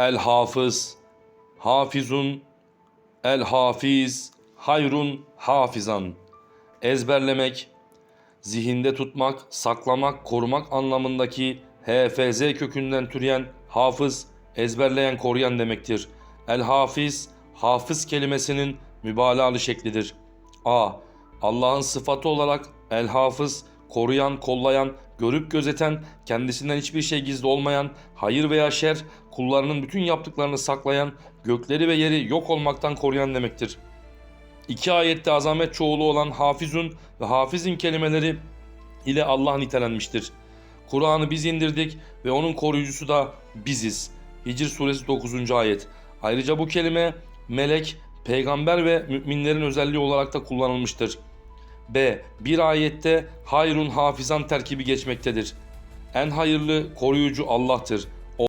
el hafız, hafizun, el hafiz, hayrun, hafizan. Ezberlemek, zihinde tutmak, saklamak, korumak anlamındaki HFZ kökünden türeyen hafız, ezberleyen, koruyan demektir. El hafiz, hafız kelimesinin mübalağalı şeklidir. A. Allah'ın sıfatı olarak el hafız, koruyan, kollayan, görüp gözeten, kendisinden hiçbir şey gizli olmayan, hayır veya şer, kullarının bütün yaptıklarını saklayan, gökleri ve yeri yok olmaktan koruyan demektir. İki ayette azamet çoğulu olan hafizun ve hafizin kelimeleri ile Allah nitelenmiştir. Kur'an'ı biz indirdik ve onun koruyucusu da biziz. Hicr suresi 9. ayet. Ayrıca bu kelime melek, peygamber ve müminlerin özelliği olarak da kullanılmıştır. B. Bir ayette hayrun hafizan terkibi geçmektedir. En hayırlı koruyucu Allah'tır.